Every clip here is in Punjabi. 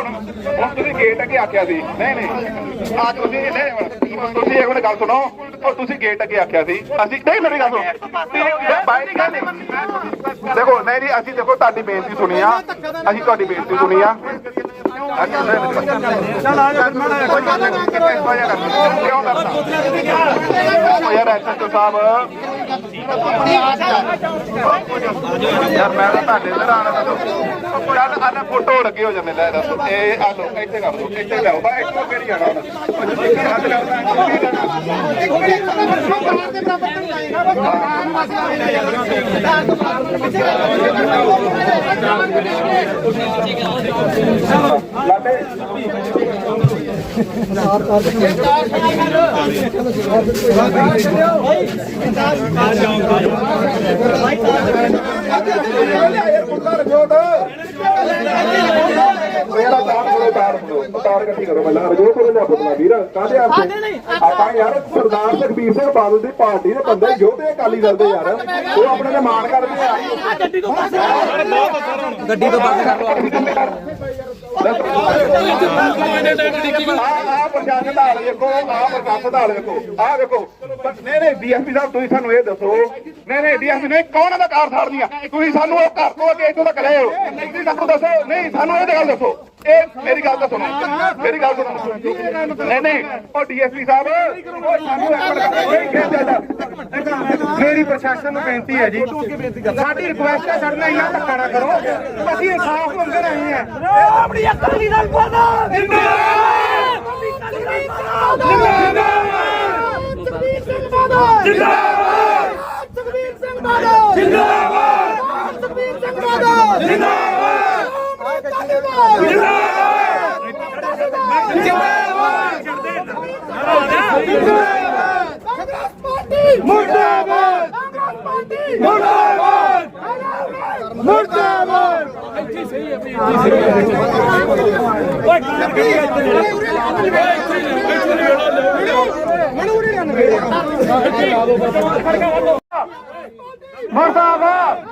ਹੁਣ ਹੁਣ ਤੁਸੀਂ ਗੇਟ ਅੱਗੇ ਆਖਿਆ ਸੀ ਨਹੀਂ ਨਹੀਂ ਆ ਤੁਸੀਂ ਨਹੀਂ ਹੁਣ ਤੁਸੀਂ ਇੱਕ ਮਿੰਟ ਗੱਲ ਸੁਣੋ ਉਹ ਤੁਸੀਂ ਗੇਟ ਅੱਗੇ ਆਖਿਆ ਸੀ ਅਸੀਂ ਨਹੀਂ ਮੇਰੀ ਗੱਲ ਸੁਣੋ ਤੁਸੀਂ ਬਾਈਕ ਗੱਲ ਨਹੀਂ ਦੇਖੋ ਨਹੀਂ ਜੀ ਅਸੀਂ ਦੇਖੋ ਤੁਹਾਡੀ ਬੇਨਤੀ ਸੁਣੀ ਆ ਅਸੀਂ ਤੁਹਾਡੀ ਬੇਨਤੀ ਸੁਣੀ ਆ ਚਲ ਆ ਜਾ ਕਿਉਂ ਕਰਦਾ ਉਹ ਯਾਰ ਐਸਐਚਓ ਸਾਹਿਬ ਯਾਰ ਮੈਂ ਤਾਂ ਤੁਹਾਡੇ ਅੰਦਰ ਆਣਾ ਦੱਸੋ ਚੱਲ ਆਨਾ ਫੋਟੋ ਲੱਗੇ ਹੋ ਜਾਂਦੇ, ਲੈ ਦੱਸੋ। ਇਹ, ਆ ਲੋ ਇੱਥੇ ਕਰ ਦੋ ਇੱਥੇ ਲਿਆਓ। ਬਾ ਇੱਥੋਂ ਕਿਹੜੀ ਆਣਾ ਹੁਣ ਤੁਸੀਂ ਕੀ ਹੱਥ ਕਰਦਾ ਕੀ ਕਰਨਾ ਲਾਟੇ ਮੇਰਾ ਤਾਰ ਕਰੋ ਤਾਰ ਕਰੋ ਤਾਰ ਇਕੱਠੀ ਕਰੋ ਪਹਿਲਾਂ ਰਜੋ ਕੋਲ ਲਿਆ ਪੁੱਤਲਾ ਵੀਰ ਕਾਹਦੇ ਆਸਤੇ ਆਪਾਂ ਯਾਰ ਸਰਦਾਰ ਸੁਖਬੀਰ ਸਿੰਘ ਬਾਦਲ ਦੀ ਪਾਰਟੀ ਦੇ ਬੰਦੇ ਯੋਧੇ ਅਕਾਲੀ ਦਲ ਦੇ ਯਾਰ। ਉਹ ਆਪਣੇ ਤੇ ਮਾਣ ਕਰਦੇ ਆ। ਗੱਡੀ ਤੋਂ ਬੰਦ ਕਰ ਪ੍ਰਸ਼ਾਸਨ ਦਾ ਹਾਲ ਵੇਖੋ ਆ ਪ੍ਰਸ਼ਾਸਨ ਦਾ ਹਾਲ ਵੇਖੋ ਆ ਵੇਖੋ। ਨਹੀਂ ਨਹੀਂ ਡੀਐਸਪੀ ਸਾਹਿਬ ਤੁਸੀਂ ਸਾਨੂੰ ਇਹ ਦੱਸੋ। ਨਹੀਂ ਨਹੀਂ ਡੀਐਸਪੀ ਨੇ ਕੌਣ ਦਾ ਕਾਰ ਸਾੜਦੀਆਂ? ਤੁਸੀਂ ਸਾਨੂੰ ਉਹ ਘਰ ਤੋਂ ਅੱਗੇ ਇੱਥੋਂ ਤੱਕ ਲੈ ਆਓ। ਤੁਸੀਂ ਸਾਨੂੰ ਦੱਸੋ ਨਹੀਂ ਸਾਨੂੰ ਇਹ ਗੱਲ ਦੱਸੋ। ਇਹ ਮੇਰੀ ਗੱਲ ਤਾਂ ਸੁਣੋ ਮੇਰੀ ਗੱਲ ਸੁਣੋ। ਨਹੀਂ ਨਹੀਂ ਉਹ ਡੀਐਸਪੀ ਸਾਹਿਬ ਉਹ ਸਾਨੂੰ ਇੱਕ ਮਿੰਟ ਨਹੀਂ ਮੇਰੀ ਪ੍ਰਸ਼ਾਸਨ ਨੂੰ ਬੇਨਤੀ ਹੈ ਜੀ ਸਾਡੀ ਰਿਕੁਐਸਟ ਹੈ ਸਾਡੇ ਨਾਲ ਇੰਨਾ ਧੱਕਾ ਨਾ ਕਰੋ। ਅਸੀਂ ਇਨਸਾਫ ਮੰਗਣ ਆਏ ਹਾਂ। ਆਪਣੀ ਅਕਾਲੀ ਦਲ ਪਾਦਾ ਜਿੰਦਾਬਾਦ! ਪਾਦਾ ਸੁਖਬੀਰ ਸਿੰਘ ਬਾਦਲ! ਜਿੰਦਾਬਾਦ। ਸੁਖਬੀਰ ਸਿੰਘ ਬਾਦਲ! ਜਿੰਦਾਬਾਦ। ਸੁਖਬੀਰ ਸਿੰਘ ਬਾਦਲ! ਜਿੰਦਾਬਾਦ। ਅਕਾਲੀ ਦਲ ਜਿੰਦਾਬਾਦ। ਕਾਂਗਰਸ ਪਾਰਟੀ! ਮੁਰਦਾਬਾਦ। ਕਾਂਗਰਸ ਪਾਰਟੀ! ਮੁਰਦਾਬਾਦ। ਮੁਰਦਾਬਾਦ। ਮਰਦਾਬਾਦ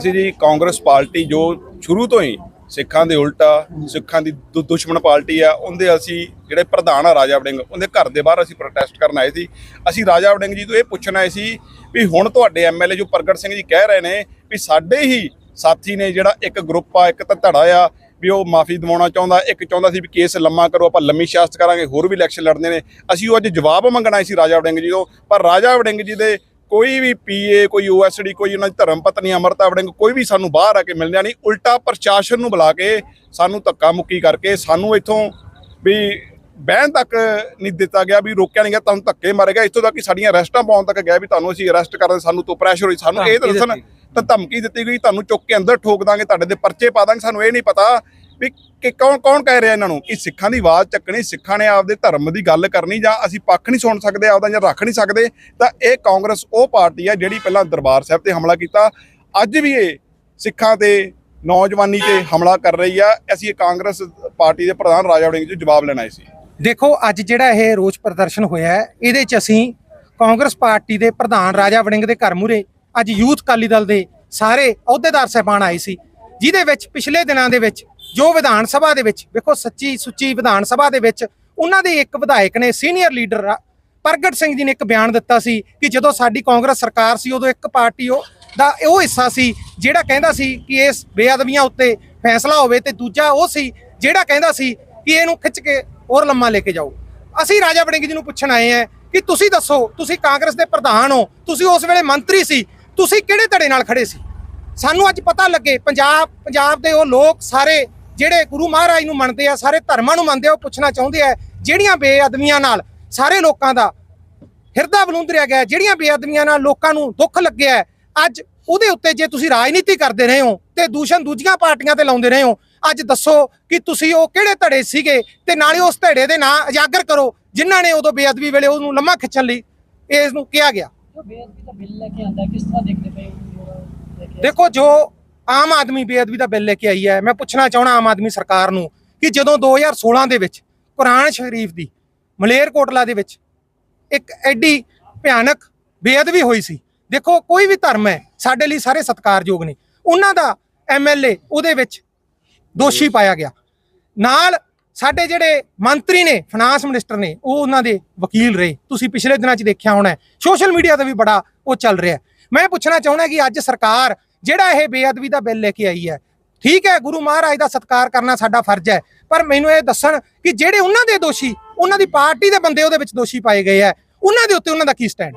ਜਿਹੜੀ ਕਾਂਗਰਸ ਪਾਰਟੀ ਜੋ ਸ਼ੁਰੂ ਤੋਂ ਹੀ ਸਿੱਖਾਂ ਦੇ ਉਲਟਾ, ਸਿੱਖਾਂ ਦੀ ਦੁਸ਼ਮਣ ਪਾਰਟੀ ਆ, ਉਹਦੇ ਅਸੀਂ ਜਿਹੜੇ ਪ੍ਰਧਾਨ ਆ ਰਾਜਾ ਵੜਿੰਗ, ਉਹਦੇ ਘਰ ਦੇ ਬਾਹਰ ਅਸੀਂ ਪ੍ਰੋਟੈਸਟ ਕਰਨ ਆਏ ਸੀ। ਅਸੀਂ ਰਾਜਾ ਵੜਿੰਗ ਜੀ ਤੋਂ ਇਹ ਪੁੱਛਣ ਆਏ ਸੀ ਵੀ ਹੁਣ ਤੁਹਾਡੇ ਐਮਐਲਏ ਜੋ ਪ੍ਰਗਟ ਸਿੰਘ ਜੀ ਕਹਿ ਰਹੇ ਨੇ ਵੀ ਸਾਡੇ ਹੀ ਸਾਥੀ ਨੇ ਜਿਹੜਾ ਇੱਕ ਗਰੁੱਪ ਆ, ਇੱਕ ਤਾਂ ਧੜਾ ਆ, ਵੀ ਉਹ ਮਾਫੀ ਦਿਵਾਉਣਾ ਚਾਹੁੰਦਾ, ਇੱਕ ਚਾਹੁੰਦਾ ਸੀ ਵੀ ਕੇਸ ਲੰਮਾ ਕਰੋ, ਆਪਾਂ ਲੰਮੀ ਸਿਆਸਤ ਕਰਾਂਗੇ, ਹੋਰ ਵੀ ਇਲੈਕਸ਼ਨ ਲੜਨੇ ਨੇ। ਅਸੀਂ ਉਹ ਅੱਜ ਜਵਾਬ ਮੰਗਣਾ ਸੀ ਰਾਜਾ ਵੜਿੰਗ ਜੀ ਤੋਂ, ਪਰ ਰਾਜਾ ਵੜਿੰਗ ਜੀ ਦੇ ਕੋਈ ਵੀ ਪੀਏ ਕੋਈ ਓਐਸਡੀ ਕੋਈ ਉਹਨਾਂ ਦੀ ਧਰਮ ਪਤਨੀ ਅਮਰਤਾ ਵੜਿੰਗ ਕੋਈ ਵੀ ਸਾਨੂੰ ਬਾਹਰ ਆ ਕੇ ਮਿਲਣਿਆ ਨਹੀਂ ਉਲਟਾ ਪ੍ਰਸ਼ਾਸਨ ਨੂੰ ਬੁਲਾ ਕੇ ਸਾਨੂੰ ਧੱਕਾ ਮੁੱਕੀ ਕਰਕੇ ਸਾਨੂੰ ਇੱਥੋਂ ਵੀ ਬਹਿਣ ਤੱਕ ਨਹੀਂ ਦਿੱਤਾ ਗਿਆ ਵੀ ਰੋਕਿਆ ਨਹੀਂ ਗਿਆ ਤੁਹਾਨੂੰ ਧੱਕੇ ਮਾਰੇ ਗਿਆ ਇੱਥੋਂ ਤੱਕ ਕਿ ਸਾਡੀਆਂ ਅਰੈਸਟਾਂ ਪਾਉਣ ਤੱਕ ਗਿਆ ਵੀ ਤੁਹਾਨੂੰ ਅਸੀਂ ਅਰੈਸਟ ਕਰਨ ਸਾਨੂੰ ਤੋਂ ਪ੍ਰੈਸ਼ਰ ਹੋਈ ਸਾਨੂੰ ਇਹ ਦੱਸਣ ਤਾਂ ਧਮਕੀ ਦਿੱਤੀ ਗਈ ਤੁਹਾਨੂੰ ਚੁੱਕ ਕੇ ਅੰਦਰ ਠੋਕ ਦਾਂਗੇ ਤੁਹਾਡੇ ਦੇ ਪਰਚੇ ਪਾ ਦਾਂਗੇ ਸਾਨੂੰ ਇਹ ਨਹੀਂ ਪਤਾ ਕਿ ਕੌਣ ਕੌਣ ਕਹਿ ਰਿਹਾ ਇਹਨਾਂ ਨੂੰ? ਕਿ ਸਿੱਖਾਂ ਦੀ ਆਵਾਜ਼ ਚੱਕਣੀ, ਸਿੱਖਾਂ ਨੇ ਆਪਦੇ ਧਰਮ ਦੀ ਗੱਲ ਕਰਨੀ ਜਾਂ ਅਸੀਂ ਪੱਖ ਨਹੀਂ ਸੁਣ ਸਕਦੇ, ਆਪਦਾ ਜਾਂ ਰੱਖ ਨਹੀਂ ਸਕਦੇ, ਤਾਂ ਇਹ ਕਾਂਗਰਸ ਉਹ ਪਾਰਟੀ ਆ ਜਿਹੜੀ ਪਹਿਲਾਂ ਦਰਬਾਰ ਸਾਹਿਬ ਤੇ ਹਮਲਾ ਕੀਤਾ। ਅੱਜ ਵੀ ਇਹ ਸਿੱਖਾਂ ਤੇ, ਨੌਜਵਾਨੀ ਤੇ ਹਮਲਾ ਕਰ ਰਹੀ ਆ। ਅਸੀਂ ਇਹ ਕਾਂਗਰਸ ਪਾਰਟੀ ਦੇ ਪ੍ਰਧਾਨ ਰਾਜਾ ਵੜਿੰਗ ਜੀ ਜਵਾਬ ਲੈਣ ਆਏ ਸੀ। ਦੇਖੋ, ਅੱਜ ਜਿਹੜਾ ਇਹ ਰੋਸ ਪ੍ਰਦਰਸ਼ਨ ਹੋਇਆ ਹੈ, ਇਹਦੇ ਚ ਅਸੀਂ ਕਾਂਗਰਸ ਪਾਰਟੀ ਦੇ ਪ੍ਰਧਾਨ ਰਾਜਾ ਵੜਿੰਗ ਦੇ ਘਰ ਮੂਰੇ ਅੱਜ ਯੂਥ ਅਕਾਲੀ ਦਲ ਦੇ ਸਾਰੇ ਅਹੁਦੇਦਾਰ ਸਹਿਬਾਨ ਆਏ ਸੀ। ਜਿਹਦੇ ਵਿੱਚ ਪਿਛਲੇ ਦਿਨਾਂ ਦੇ ਵਿੱਚ, ਜੋ ਵਿਧਾਨ ਸਭਾ ਦੇ ਵਿੱਚ, ਵੇਖੋ ਸੱਚੀ ਸੁੱਚੀ ਵਿਧਾਨ ਸਭਾ ਦੇ ਵਿੱਚ, ਉਹਨਾਂ ਦੇ ਇੱਕ ਵਿਧਾਇਕ ਨੇ ਸੀਨੀਅਰ ਲੀਡਰ ਪ੍ਰਗਟ ਸਿੰਘ ਜੀ ਨੇ ਇੱਕ ਬਿਆਨ ਦਿੱਤਾ ਸੀ ਕਿ ਜਦੋਂ ਸਾਡੀ ਕਾਂਗਰਸ ਸਰਕਾਰ ਸੀ, ਉਦੋਂ ਇੱਕ ਪਾਰਟੀ ਉਹ ਦਾ ਉਹ ਹਿੱਸਾ ਸੀ, ਜਿਹੜਾ ਕਹਿੰਦਾ ਸੀ ਕਿ ਇਸ ਬੇਅਦਬੀਆਂ ਉੱਤੇ ਫੈਸਲਾ ਹੋਵੇ ਤੇ ਦੂਜਾ ਉਹ ਸੀ, ਜਿਹੜਾ ਕਹਿੰਦਾ ਸੀ ਕਿ ਇਹਨੂੰ ਖਿੱਚ ਕੇ ਹੋਰ ਲੰਮਾ ਲੈ ਕੇ ਜਾਓ। ਅਸੀਂ ਰਾਜਾ ਵੜਿੰਗ ਜੀ ਨੂੰ ਪੁੱਛਣ ਆਏ ਆ ਕਿ ਤੁਸੀਂ ਦੱਸੋ, ਤੁਸੀਂ ਕਾਂਗਰਸ ਦੇ ਪ੍ਰਧਾਨ ਹੋ, ਤੁਸੀਂ ਉਸ ਵੇਲੇ ਮੰਤਰੀ ਸੀ, ਤੁਸੀਂ ਕਿਹੜੇ ਧੜੇ ਨਾਲ ਖੜੇ ਸੀ? ਸਾਨੂੰ ਅੱਜ ਪਤਾ ਲੱਗੇ, ਪੰਜਾਬ ਪੰਜਾਬ ਦੇ ਉਹ ਲੋਕ ਸਾਰੇ ਜਿਹੜੇ ਗੁਰੂ ਮਹਾਰਾਜ ਨੂੰ ਮੰਨਦੇ ਆ, ਸਾਰੇ ਧਰਮਾਂ ਨੂੰ ਮੰਨਦੇ ਆ, ਉਹ ਪੁੱਛਣਾ ਚਾਹੁੰਦੇ ਆ, ਜਿਹੜੀਆਂ ਬੇਅਦਮੀਆਂ ਨਾਲ ਸਾਰੇ ਲੋਕਾਂ ਦਾ ਹਿਰਦਾ ਬਲੂੰਦਰਿਆ ਗਿਆ, ਜਿਹੜੀਆਂ ਬੇਅਦਮੀਆਂ ਨਾਲ ਲੋਕਾਂ ਨੂੰ ਦੁੱਖ ਲੱਗਿਆ ਅੱਜ ਉਹਦੇ ਉੱਤੇ ਜੇ ਤੁਸੀਂ ਰਾਜਨੀਤੀ ਕਰਦੇ ਰਹੇ ਹੋ ਤੇ ਦੂਸ਼ਣ ਦੂਜੀਆਂ ਪਾਰਟੀਆਂ ਤੇ ਲਾਉਂਦੇ ਰਹੇ ਹੋ, ਅੱਜ ਦੱਸੋ ਕਿ ਤੁਸੀਂ ਉਹ ਕਿਹੜੇ ਧੜੇ ਸੀਗੇ ਤੇ ਨਾਲੇ ਉਸ ਧੜੇ ਦੇ ਨਾਂ ਉਜਾਗਰ ਕਰੋ, ਜਿਨ੍ਹਾਂ ਨੇ ਉਦੋਂ ਬੇਅਦਬੀ ਵੇਲੇ ਉਹਨੂੰ ਲੰਮਾ ਖਿੱਚਣ ਲਈ ਇਸ ਨੂੰ ਕਿਹਾ ਗਿਆ। ਬੇਅਦਬੀ ਦਾ ਬਿੱਲ ਲੈ ਕੇ ਆਂਦਾ ਕਿਸ ਤਰ੍ਹਾਂ ਦੇਖਦੇ ਪਏ ਦੇਖੋ ਜੋ ਆਮ ਆਦਮੀ ਬੇਅਦਬੀ ਦਾ ਬਿੱਲ ਲੈ ਕੇ ਆਈ ਹੈ, ਮੈਂ ਪੁੱਛਣਾ ਚਾਹਣਾ ਆਮ ਆਦਮੀ ਸਰਕਾਰ ਨੂੰ ਕਿ ਜਦੋਂ 2016 ਦੇ ਵਿੱਚ ਕੁਰਾਨ ਸ਼ਰੀਫ ਦੀ ਮਲੇਰਕੋਟਲਾ ਦੇ ਵਿੱਚ ਇੱਕ ਐਡੀ ਭਿਆਨਕ ਬੇਅਦਬੀ ਹੋਈ ਸੀ, ਦੇਖੋ ਕੋਈ ਵੀ ਧਰਮ ਹੈ, ਸਾਡੇ ਲਈ ਸਾਰੇ ਸਤਿਕਾਰਯੋਗ ਨੇ। ਉਹਨਾਂ ਦਾ ਐਮਐਲਏ ਉਹਦੇ ਵਿੱਚ ਦੋਸ਼ੀ ਪਾਇਆ ਗਿਆ। ਨਾਲ ਸਾਡੇ ਜਿਹੜੇ ਮੰਤਰੀ ਨੇ ਫਾਈਨਾਂਸ ਮਿਨਿਸਟਰ ਨੇ, ਉਹ ਉਹਨਾਂ ਦੇ ਵਕੀਲ ਰਹੇ। ਤੁਸੀਂ ਪਿਛਲੇ ਦਿਨਾਂ 'ਚ ਦੇਖਿਆ ਹੋਣਾ ਸੋਸ਼ਲ ਮੀਡੀਆ ਤੇ ਵੀ ਬੜਾ ਉਹ ਚੱਲ ਰਿਹਾ ਮੈਂ ਪੁੱਛਣਾ ਚਾਹੁੰਦਾ ਕਿ ਅੱਜ ਸਰਕਾਰ ਜਿਹੜਾ ਇਹ ਬੇਅਦਬੀ ਦਾ ਬਿੱਲ ਲੈ ਕੇ ਆਈ ਹੈ, ਠੀਕ ਹੈ, ਗੁਰੂ ਮਹਾਰਾਜ ਦਾ ਸਤਿਕਾਰ ਕਰਨਾ ਸਾਡਾ ਫਰਜ਼ ਹੈ, ਪਰ ਮੈਨੂੰ ਇਹ ਦੱਸਣ ਕਿ ਜਿਹੜੇ ਉਹਨਾਂ ਦੇ ਦੋਸ਼ੀ, ਉਹਨਾਂ ਦੀ ਪਾਰਟੀ ਦੇ ਬੰਦੇ ਉਹਦੇ ਵਿੱਚ ਦੋਸ਼ੀ ਪਾਏ ਗਏ ਹੈ, ਉਹਨਾਂ ਦੇ ਉੱਤੇ ਉਹਨਾਂ ਦਾ ਕੀ ਸਟੈਂਡ